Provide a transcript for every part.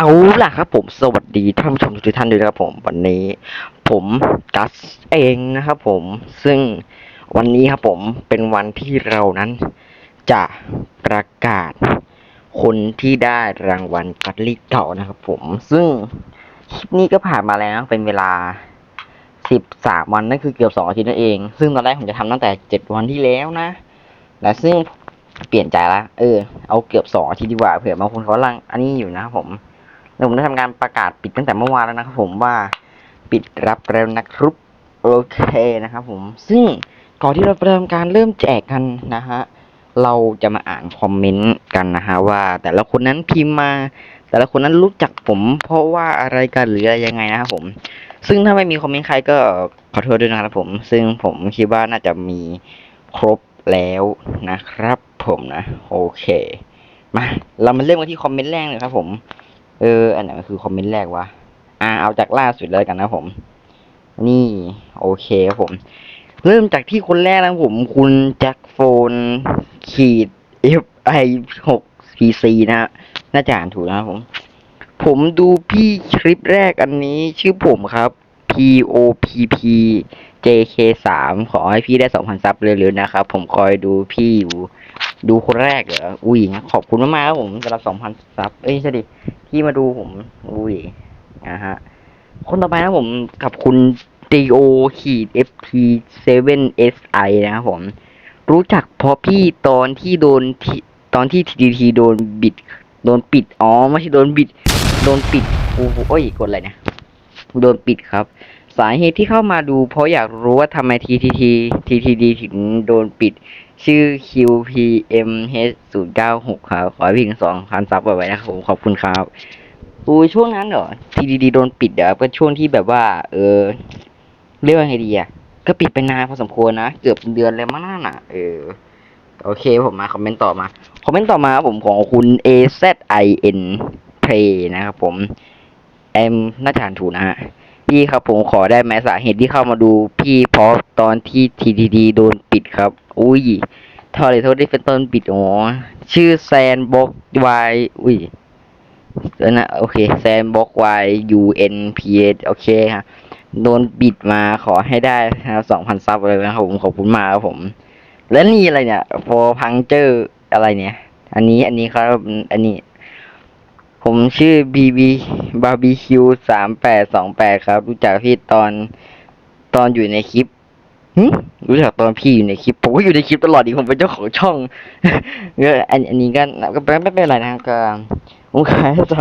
เอาล่ะครับผมสวัสดีท่านผู้ชมทุกท่านด้วยนะครับผมวันนี้ผมกัสเองนะครับผมซึ่งวันนี้ครับผมเป็นวันที่เรานั้นจะประกาศคนที่ได้รางวัลกัตลี่เก่านะครับผมซึ่งคลิปนี้ก็ผ่านมาแล้วเป็นเวลาสิบสามวันนั่นคือเกือบสองอาทิตย์นั่นเอง ซึ่งตอนแรกผมจะทำตั้งแต่เจ็ดวันที่แล้วนะและซึ่งเปลี่ยนใจละเออเอาเกือบสองอาทิตย์ดีกว่าเผื่อบางคนเขาลังอันนี้อยู่นะครับผม แล้วผมได้ทำการประกาศปิดตั้งแต่เมื่อวานแล้วนะครับผมว่าปิดรับแล้วนะครับโอเคนะครับผมซึ่งก่อนที่เราจะทำการเริ่มแจกกันนะฮะเราจะมาอ่านคอมเมนต์กันนะฮะว่า แต่ละคนนั้นพิมพ์มา แต่ละคนนั้นรู้จักผม เพราะว่าอะไรกันหรืออะไรยังไงนะครับผม ซึ่งถ้าไม่มีคอมเมนต์ใครก็ขอโทษด้วยนะครับผม ซึ่งผมคิดว่าน่าจะมีครบแล้วนะครับ ผมนะ โอเค มาเรามาเริ่มกันที่คอมเมนต์แรกเลยครับผม เออ อันไหนมันคือคอมเมนต์แรกวะ อ่า เอาจากล่าสุดเลยกันนะผม นี่ โอเคครับผม เริ่มจากที่คนแรกนะผม คุณแจ็คโฟน ขีด F I 6 P C นะฮะน่าจะอ่านถูกนะครับผม ผมดูพี่คลิปแรกอันนี้ชื่อผมครับ P O P P J K 3ขอให้พี่ได้2,000ซับเร็วๆนะครับ ผมคอยดูพี่อยู่ ดูคนแรกเหรออุ้ยขอบคุณมากๆครับผมสำหรับ2,000ซับเอ้ยใช่ดิที่มาดูผมอุ้ยนะฮะคนต่อไปนะผมกับคุณ D O ขีด F T 7 S I นะครับผม รู้จักเพราะพี่ตอนที่โดนที่ตอนที่ T T T โดนบิด โดนปิด อ๋อ ไม่ใช่โดนบิด โดนปิดโอ้โหโอ้ยกดอะไรเนี่ยโดนปิดครับ สาเหตุที่เข้ามาดู เพราะอยากรู้ว่าทำไม TTT TTD ถึงโดนปิด ชื่อ QPMH 0 9 6 ครับ ขอให้พี่ถึงสองพันซับไว้นะครับผมขอบคุณครับอู้ช่วงนั้นเหรอ TTD โดนปิดเดี๋ยวก็ช่วงที่แบบว่า เออ เรียกว่าไงดีอะ ก็ปิดไปนานพอสมควรนะ เกือบเดือนเลยมั้งนั่นน่ะเออ โอเคผมมาคอมเมนต์ต่อมา คอมเมนต์ต่อมาผมของคุณ AZIN Play นะครับผมแอมน่าจะอ่านถูกนะฮะ พี่ครับผมขอได้ไหมสาเหตุที่เข้ามาดูพี่เพราะตอนที่ TTD โดนปิดครับ อุ้ยทอเลยโทษที่เป็นต้นปิดอ๋อชื่อแซนบ็อกวายอุ้ยนะโอเคแซนบ็อกวาย U N P S โอเคครับโดนปิดมาขอให้ได้นะครับสองพันซับเลยนะครับผมขอบคุณมากครับผม แล้วนี่อะไรเนี่ย พอพังเจออะไรเนี่ย อันนี้อันนี้ครับอันนี้ ผมชื่อบีบีบาร์บีคิวสามแปดสองแปดครับ รู้จักพี่ตอนตอนอยู่ในคลิปรู้จักตอนพี่อยู่ในคลิปผมก็อยู่ในคลิปตลอดดีผมเป็นเจ้าของช่องเอออันอันนี้ก็ก็ไม่เป็นไรนะก็ผมขายจะ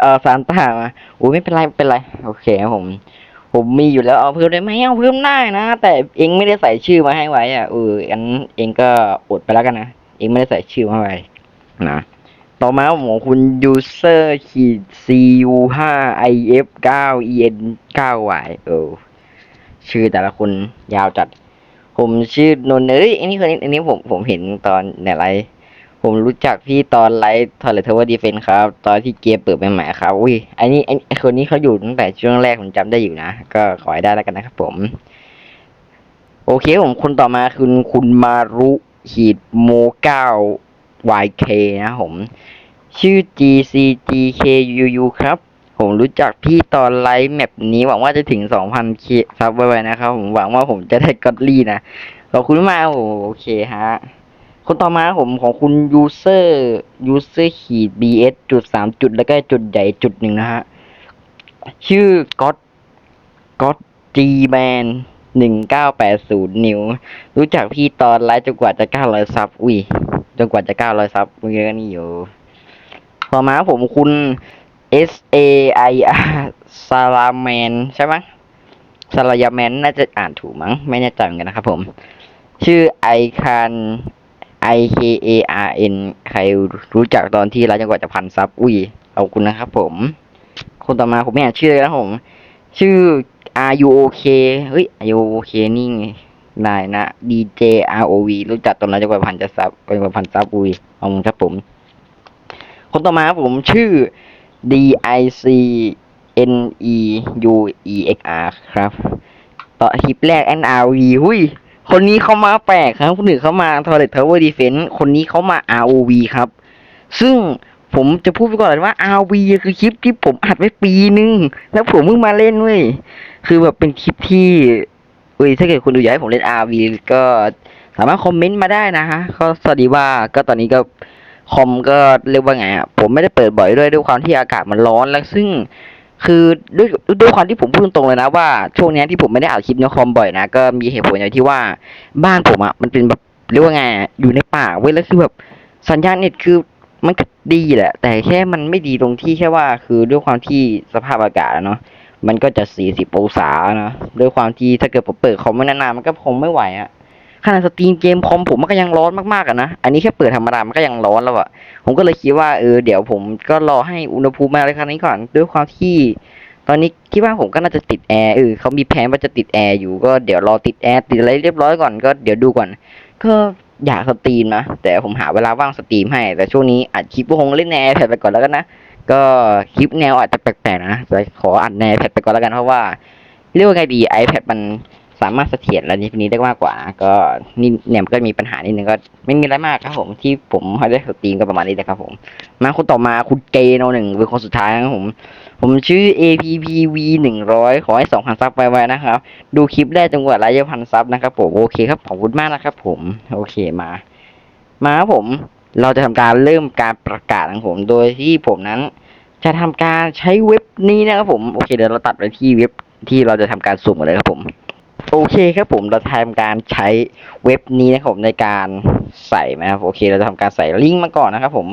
เออซานต้ามาโอ้ยไม่เป็นไรไม่เป็นไร โอเคผม ผมมีอยู่แล้วเอาเพิ่มได้ไหมเอาเพิ่มได้นะแต่เองไม่ได้ใส่ชื่อมาให้ไว้อะเอออันเองก็อดไปแล้วกันนะเองไม่ได้ใส่ชื่อมาไว้นะ ต่อมาของคุณ user ขีด cu 5 if 9 en 9 y เออ ชื่อแต่ละคนยาวจัด ผมชื่อนนท์เอ้ยอันนี้คนนี้อันนี้ผมผมเห็นตอนในไลฟ์ผมรู้จักพี่ตอนไลฟ์ทอร์เรทเวอร์ดีเฟนครับ ตอนที่เกมเปิดใหม่ๆครับ อุ้ย อันนี้ไอคนนี้เขาอยู่ตั้งแต่ช่วงแรกผมจำได้อยู่นะ ก็ขอให้ได้แล้วกันนะครับผม โอเคผมคนต่อมาคือคุณมารุขีดโมเก้า YK นะผม ชื่อ GCGKUU ครับ ผมรู้จักพี่ตอนไลฟ์แมปนี้หวังว่าจะถึง 2,000เคซับไวๆนะครับ ผมหวังว่าผมจะได้กอดลี่นะ ขอบคุณมากโอเคฮะ คนต่อมาผมของคุณ user user ขีด bs จุดสามจุดแล้วก็จุดใหญ่จุดหนึ่งนะฮะ ชื่อ god god g man หนึ่งเก้าแปดศูนย์นิว รู้จักพี่ตอนไลฟ์จนกว่าจะเก้าร้อยซับอุ้ยจนกว่าจะเก้าร้อยซับเมื่อกี้ก็นี่อยู่ต่อมาผมคุณ S A I R ซาลาแมนใช่ไหมซาลายาแมนน่าจะอ่านถูกมั้ง ไม่แน่ใจเหมือนกันนะครับผม ชื่อไอคัน I K A R N ใครรู้จักตอนที่ไลฟ์จนกว่าจะพันซับ อุ้ยขอบคุณนะครับผม คนต่อมาผมไม่อ่านชื่อเลยนะผม ชื่อ R U O K เฮ้ย R U O K นี่ไงนายนะ D J R O V รู้จักตอนนั้นจะกว่าพันจะซับเป็นกว่าพันซับอุ้ยเอามึงครับผม คนต่อมาครับผมชื่อ D I C N E U E X R ครับ ต่อคลิปแรก N R V หุยคนนี้เขามาแปลกครับ คนอื่นเขามา Toilet Tower Defense คนนี้เขามา R O V ครับ ซึ่ง ผมจะพูดไปก่อนเลยว่า RV คือคลิปที่ผมอัดไว้ปีนึง แล้วผมเพิ่งมาเล่นเว้ย คือแบบเป็นคลิปที่เอ้ยถ้าเกิดคุณดูอยากให้ผมเล่น RV ก็สามารถคอมเมนต์มาได้นะฮะก็สวัสดีว่าก็ตอนนี้ก็คอมก็เรียกว่าไงอะผมไม่ได้เปิดบ่อยด้วยด้วยความที่อากาศมันร้อนแล้วซึ่ง คือด้วยด้วยความที่ผมพูดตรงๆเลยนะว่าช่วงนี้ที่ผมไม่ได้อัดคลิปในคอมบ่อยนะก็มีเหตุผลอย่างที่ว่าบ้านผมอะมันเป็นแบบเรียกว่าไงอยู่ในป่าเว้ยแล้วคือแบบสัญญาณเน็ตคือ มันก็ดีแหละ แต่แค่มันไม่ดีตรงที่แค่ว่าคือด้วยความที่สภาพอากาศเนาะมันก็จะสี่สิบองศาเนาะด้วยความที่ถ้าเกิดผมเปิดคอมไว้นานๆมันก็คงไม่ไหวอะขนาดสตรีมเกมคอมผมมันก็ยังร้อนมากๆอะนะอันนี้แค่เปิดธรรมดามันก็ยังร้อนแล้วอะผมก็เลยคิดว่าเออเดี๋ยวผมก็รอให้อุณหภูมิมาเลยครั้นี้ก่อนด้วยความที่ ตอนนี้ที่บ้านผมก็น่าจะติดแอร์เออเขามีแผนว่าจะติดแอร์อยู่ก็เดี๋ยวรอติดแอร์ติดอะไรเรียบร้อยก่อนก็เดี๋ยวดูก่อนก็ อยากสตรีมนะ แต่ผมหาเวลาว่างสตรีมให้ แต่ช่วงนี้อัดคลิปก็คงเล่นในแอร์แพดไปก่อนแล้วกันนะ ก็คลิปแนวอาจจะแปลกๆนะแต่ขออัดใน iPad ไปก่อนแล้วกันเพราะว่าเรียกว่าไงดี iPad มัน สามารถเสถียรและนี้นี้ได้มากกว่านะก็นี่เนี่ยมันก็มีปัญหานิดนึงก็ไม่มีอะไรมากครับผมที่ผมให้ได้สตรีมก็ประมาณนี้นะครับผม มาคนต่อมาคุณเกโนหนึ่งเป็นคนสุดท้ายนะครับผม ผมชื่อ APPV หนึ่งร้อยขอให้สองพันซับไปไว้นะครับ ดูคลิปได้จนกว่าไลฟ์พันซับนะครับผมโอเคครับขอบคุณมากนะครับผมโอเคมา มาครับผมเราจะทำการเริ่มการประกาศของผม โดยที่ผมนั้น จะทำการใช้เว็บนี้นะครับผมโอเคเดี๋ยวเราตัดไปที่เว็บที่เราจะทำการสุ่มกันเลยครับผม โอเคครับผมเราทำการใช้เว็บนี้นะครับผมในการใส่นะครับโอเค เราจะทำการใส่ลิงก์มาก่อนนะครับผม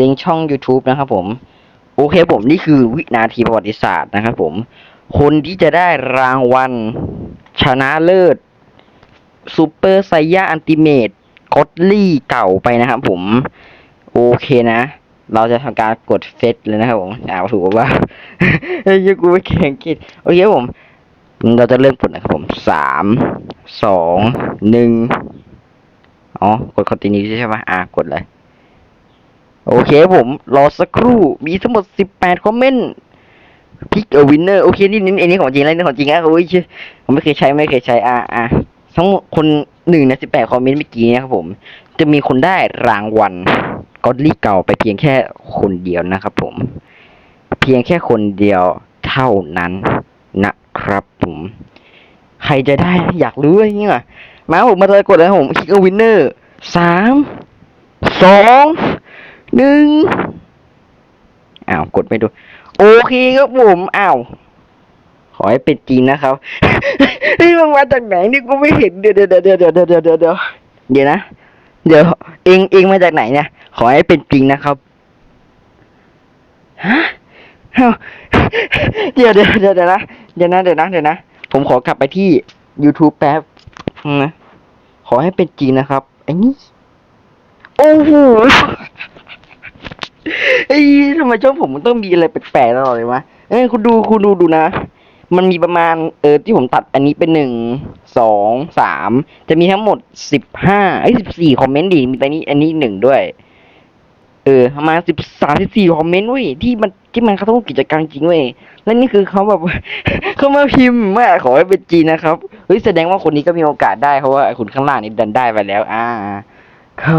ลิงก์ช่อง YouTube นะครับผมโอเคผมนี่คือวินาทีประวัติศาสตร์นะครับผมคนที่จะได้รางวัลชนะเลิศซูเปอร์ไซย่าอันติเมตกอตลี่เก่าไปนะครับผม โอเคนะ เราจะทำการกดเฟซเลยนะครับผมอ่าถูกว่าเฮ้ยกูไม่เก่งกฤษโอเคผม เราจะเริ่มกดนะครับผมสามสองหนึ่งอ๋อกดคอนตินียใช่ไหมอะกดเลย โอเคผมรอสักครู่ มีทั้งหมดสิบแปดคอมเมนต์พิกเออวินเนอร์โอเค นี่นี่อันนี้ของจริงแล้วนี่ของจริงอะโอ้ยเชี่ยผมไม่เคยใช้ไม่เคยใช้อะอะทั้งหมดคนหนึ่งในสิบแปดคอมเมนต์เมื่อกี้นะครับผม จะมีคนได้รางวัลกอดลี่เก่าไปเพียงแค่คนเดียวนะครับผม เพียงแค่คนเดียวเท่านั้น นะครับผมใครจะได้อยากรู้อะไรเงี้ยมาผมมาเลยกดเลยผมคิกวินเนอร์สามสองหนึ่งอ้าวกดไม่ดู โอเคครับผมอ้าวขอให้เป็นจริงนะครับนี่มันมาจากไหนนี่กูไม่เห็นเดี๋ยวเดี๋ยวเดี๋ยวเดี๋ยวเดี๋ยวเดี๋ยวเดี๋ยวเดี๋ยวเดี๋ยวนะเดี๋ยวเองเองมาจากไหนเนี่ย ขอให้เป็นจริงนะครับฮะ เดี๋ยวเดี๋ยวเดี๋ยวนะเดี๋ยวนะเดี๋ยวนะเดี๋ยวนะ ผมขอกลับไปที่ YouTube แป๊บนะขอให้เป็นจริงนะครับไอ้นี่โอ้โหไอ้ทำไมช่องผมมันต้องมีอะไรแปลกๆตลอดเลยวะเอ้ยคุณดูคุณดูดูนะ มันมีประมาณเออที่ผมตัดอันนี้เป็นหนึ่งสองสามจะมีทั้งหมดสิบห้าไอ้สิบสี่คอมเมนต์ดิมีแต่นี้อันนี้หนึ่งด้วย เออประมาณสิบสามสิบสี่คอมเมนต์เว้ยที่มัน ที่มันเขาต้องกิจการจริงเว้ยแล้วนี่คือเขาแบบ เขามาพิมพ์ว่าขอให้เป็นจีนนะครับเฮ้ยแสดงว่าคนนี้ก็มีโอกาสได้เพราะว่าคนข้างล่างนี่ดันได้ไปแล้ว อ่าก็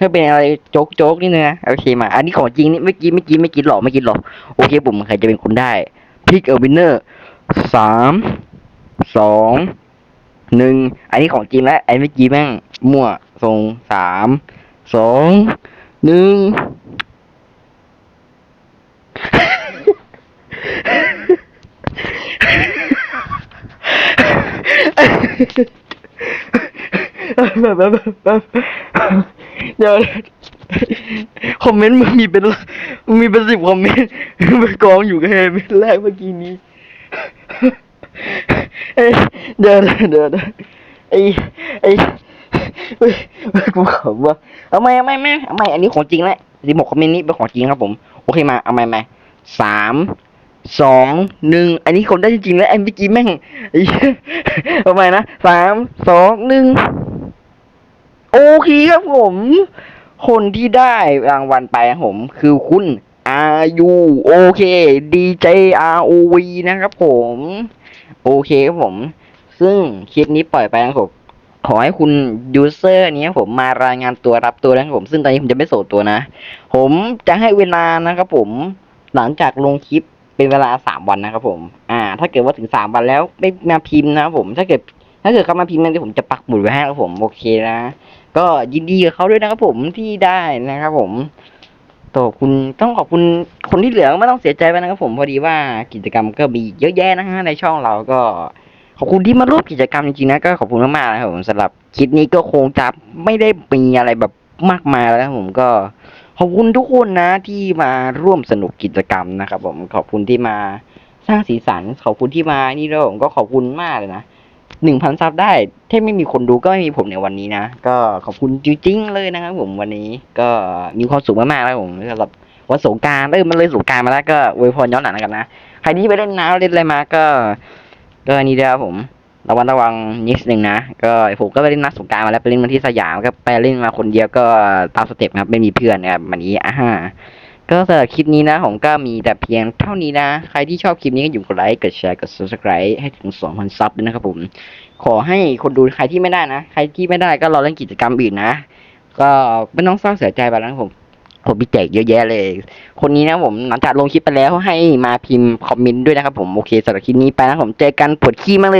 ถ้าเป็นอะไรโจ๊กโจ๊กนี่นะโอเคมา อันนี้ของจริงนี่เมื่อกี้เมื่อกี้ไม่กินหรอกไม่กินหรอกโอเคผมใครจะเป็นคนได้พิกเออร์วินเนอร์สามสองหนึ่งอันนี้ของจริงแล้วไอ้เมื่อกี้แม่งมั่วทรงสามสองหนึ่ง แบบแบบแบบเดี๋ยวคอมเมนต์มึงมีเป็นมึงมีเป็นสิบคอมเมนต์ไปกองอยู่กับเฮเมนแรกเมื่อกี้นี้เอ้ยเดี๋ยวเดี๋ยวเดี๋ยไอ้ไอ้เฮ้กูขำว่าเอาไม่เอาไม่ไม่เอาไม่อันนี้ของจริงแหละสิบหกคอมเมนต์นี้เป็นของจริงครับผม โอเคมาเอาไม่ไม่สาม สองหนึ่งอันนี้คนได้จริงๆแล้วไอ้เมื่อกี้แม่งไอ้เหี้ยเอาไมนะสามสองหนึ่งโอเคครับผม คนที่ได้รางวัลไปผม คือคุณอายุโอเค DJ ROV นะครับผม โอเคครับผม ซึ่งคลิปนี้ปล่อยไปนะครับผมขอให้คุณยูเซอร์นี้ผมมารายงานตัวรับตัวนะครับผม ซึ่งตอนนี้ผมจะไม่โสดตัวนะ ผมจะให้เวลานะครับผมหลังจากลงคลิป เป็นเวลาสามวันนะครับผม อ่า ถ้าเกิดว่าถึงสามวันแล้วไม่มาพิมพ์นะครับผม ถ้าเกิด ถ้าเกิดเขามาพิมพ์เนี่ยผมจะปักหมุดไว้ให้ครับผมโอเคนะ ก็ยินดีกับเขาด้วยนะครับผมที่ได้นะครับผมต่อคุณต้องขอบคุณคนที่เหลือไม่ต้องเสียใจไปนะครับผมพอดีว่ากิจกรรมก็มีเยอะแยะนะฮะในช่องเราก็ขอบคุณที่มาร่วมกิจกรรมจริงๆนะก็ขอบคุณมากๆนะครับผมสำหรับคลิปนี้ก็คงจะไม่ได้มีอะไรแบบมากมายแล้วนะครับผมก็ ขอบคุณทุกคนนะที่มาร่วมสนุกกิจกรรมนะครับผมขอบคุณที่มาสร้างสีสันขอบคุณที่มานี่ด้วยผมก็ขอบคุณมากเลยนะหนึ่งพันซับได้ถ้าไม่มีคนดูก็ไม่มีผมในวันนี้นะก็ขอบคุณจริงๆเลยนะครับผมวันนี้ก็มีความสุขมากๆแล้วผมสำหรับวันสงการเออมันเลยสงการมาแล้วก็อวยพรย้อนหลังกันนะใครที่ไปเล่นน้ำเล่นอะไรมาก็ก็นนี้เดียวผม ระวังระวังนิดนึงนะ ก็ผมก็ไปเล่นนัดสงการมาแล้วไปเล่นมาที่สยามก็ไปเล่นมาคนเดียวก็ตามสเต็ปครับ ไม่มีเพื่อนนะครับวันนี้อ่าฮะก็สำหรับคลิปนี้นะ ผมก็มีแต่เพียงเท่านี้นะ ใครที่ชอบคลิปนี้ก็อยู่กดไลค์กดแชร์กด subscribe ให้ถึง 2,000 ซับด้วยนะครับผม ขอให้คนดูใครที่ไม่ได้นะ ใครที่ไม่ได้ก็รอเล่นกิจกรรมอื่นนะ ก็ไม่ต้องเศร้าเสียใจไปแล้วผมผมมีแจกเยอะแยะเลย คนนี้นะผมหลังจากลงคลิปไปแล้วให้มาพิมพ์คอมเมนต์ด้วยนะครับผม โอเคสำหรับคลิปนี้ไปนะผมเจอกันปวดขี้มากเลย